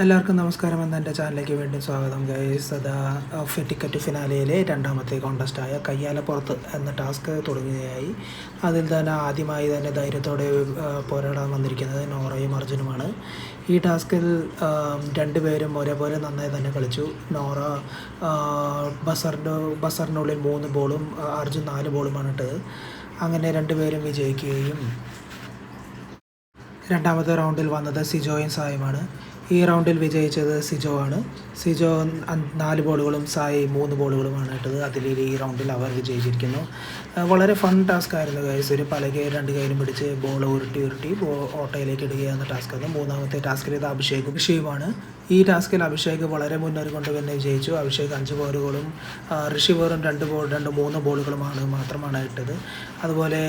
എല്ലാവർക്കും നമസ്കാരം എന്ന എന്റെ ചാനലിലേക്ക് വീണ്ടും സ്വാഗതം ഗൈസ് അതാ ടിക്കറ്റ് ഫിനാലയിലെ രണ്ടാമത്തെ കോണ്ടസ്റ്റായ കയ്യാലപ്പുറത്ത് എന്ന ടാസ്ക് തുടങ്ങുകയായി. അതിൽ തന്നെ ആദ്യമായി തന്നെ ധൈര്യത്തോടെ പോരാടാൻ വന്നിരിക്കുന്നത് നോറയും അർജുനുമാണ്. ഈ ടാസ്കിൽ രണ്ടുപേരും ഒരേപോലെ നന്നായി തന്നെ കളിച്ചു. നോറ ബസറിന്റെ ബസറിനുള്ളിൽ മൂന്ന് ബോളും അർജുൻ നാല് ബോളുമാണ് ഇട്ടത്. അങ്ങനെ രണ്ടുപേരും വിജയിക്കുകയും രണ്ടാമത്തെ റൗണ്ടിൽ വന്നത് സിജോയും സായുമാണ്. ഈ റൗണ്ടിൽ വിജയിച്ചത് സിജോ ആണ്. സിജോ നാല് ബോളുകളും സായി മൂന്ന് ബോളുകളുമാണ് ഇട്ടത്. അതിൽ ഈ റൗണ്ടിൽ അവർ വിജയിച്ചിരിക്കുന്നു. വളരെ ഫൺ ടാസ്ക് ആയിരുന്നു ഗൈസ് ഒരു പലകെ രണ്ട് കൈയിലും പിടിച്ച് ബോൾ ഉരുട്ടി ഉരുട്ടി ഓട്ടയിലേക്ക് ഇടുക എന്ന ടാസ്ക് ആയിരുന്നു മൂന്നാമത്തെ ടാസ്ക് ഇത് അഭിഷേക് ഋഷിയുമാണ് ഈ ടാസ്കിൽ അഭിഷേക് വളരെ മുന്നേറി കൊണ്ട് തന്നെ വിജയിച്ചു. അഭിഷേക് അഞ്ച് ബോളുകളും ഋഷി വെറും രണ്ട് ബോൾ രണ്ട് മൂന്ന് ബോളുകളുമാണ് മാത്രമാണ് ഇട്ടത്. അതുപോലെ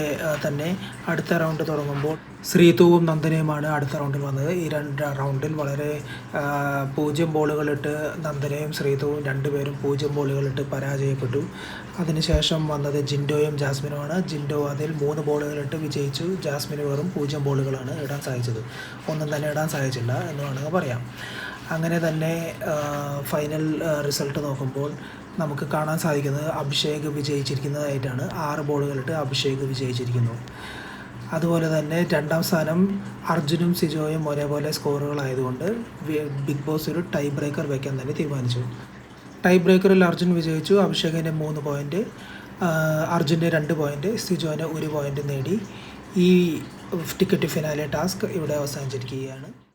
തന്നെ അടുത്ത റൗണ്ട് തുടങ്ങുമ്പോൾ ശ്രീതുവും നന്ദനയുമാണ് അടുത്ത റൗണ്ടിൽ വന്നത്. ഈ രണ്ട് റൗണ്ടിൽ വളരെ പൂജ്യം ബോളുകളിട്ട് നന്ദനയും ശ്രീതുവും രണ്ടുപേരും പൂജ്യം ബോളുകളിട്ട് പരാജയപ്പെട്ടു. അതിനുശേഷം വന്നത് ജിൻഡോയും ജാസ്മിനുമാണ്. ജിൻഡോ അതിൽ മൂന്ന് ബോളുകളിട്ട് വിജയിച്ചു. ജാസ്മിന് വെറും പൂജ്യം ബോളുകളാണ് ഇടാൻ സാധിച്ചത്. ഒന്നും തന്നെ ഇടാൻ സാധിച്ചില്ല എന്ന് വേണമെങ്കിൽ പറയാം. അങ്ങനെ തന്നെ ഫൈനൽ റിസൾട്ട് നോക്കുമ്പോൾ നമുക്ക് കാണാൻ സാധിക്കുന്നത് അഭിഷേക് വിജയിച്ചിരിക്കുന്നതായിട്ടാണ്. ആറ് ബോളുകളിട്ട് അഭിഷേക് വിജയിച്ചിരിക്കുന്നു. അതുപോലെ തന്നെ രണ്ടാം സ്ഥാനം അർജുനും സിജോയും ഒരേപോലെ സ്കോറുകളായതുകൊണ്ട് ബിഗ് ബോസ് ഒരു ടൈ ബ്രേക്കർ വയ്ക്കാൻ തന്നെ തീരുമാനിച്ചു. ടൈ ബ്രേക്കറിൽ അർജുൻ വിജയിച്ചു. അഭിഷേകിന്റെ മൂന്ന് പോയിന്റ് അർജുന്റെ രണ്ട് പോയിന്റ് സിജോന്റെ ഒരു പോയിന്റ് നേടി. ഈ ടിക്കറ്റ് ഫിനാലെ ടാസ്ക് ഇവിടെ അവസാനിച്ചിരിക്കുകയാണ്.